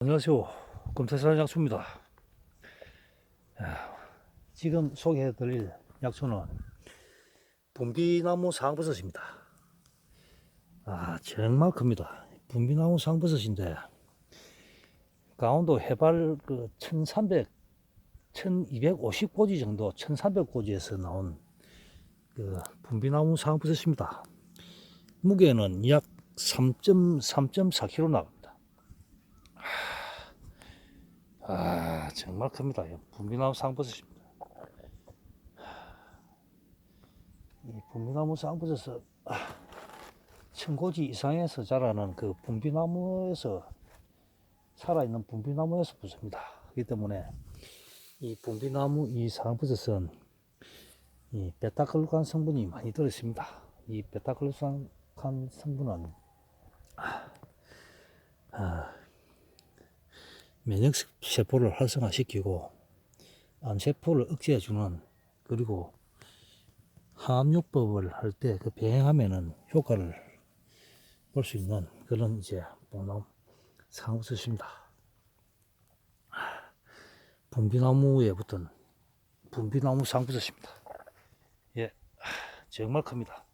안녕하세요. 검태산 약초입니다. 야, 지금 소개해드릴 약초는 분비나무 상버섯입니다. 아, 정말 큽니다. 분비나무 상버섯인데, 강원도 해발 그 1300, 1250고지 정도, 1300고지에서 나온 그 분비나무 상버섯입니다. 무게는 약 3.3.4kg 나갑니다. 아 정말 큽니다. 이 분비나무 쌍버섯입니다. 이 분비나무 쌍버섯은 천고지 이상에서 자라는 그 분비나무에서 살아있는 분비나무에서 붙습니다. 그렇기 때문에 이 분비나무 이 쌍버섯은 이 베타글루칸 성분이 많이 들어있습니다. 이 베타글루칸 성분은 면역 세포를 활성화시키고 암세포를 억제해주는 그리고 항암요법을 할 때그 병행하면은 효과를 볼 수 있는 그런 이제 복나무 상우스입니다. 분비나무에 붙은 분비나무 상부섯입니다. 예, 정말 큽니다.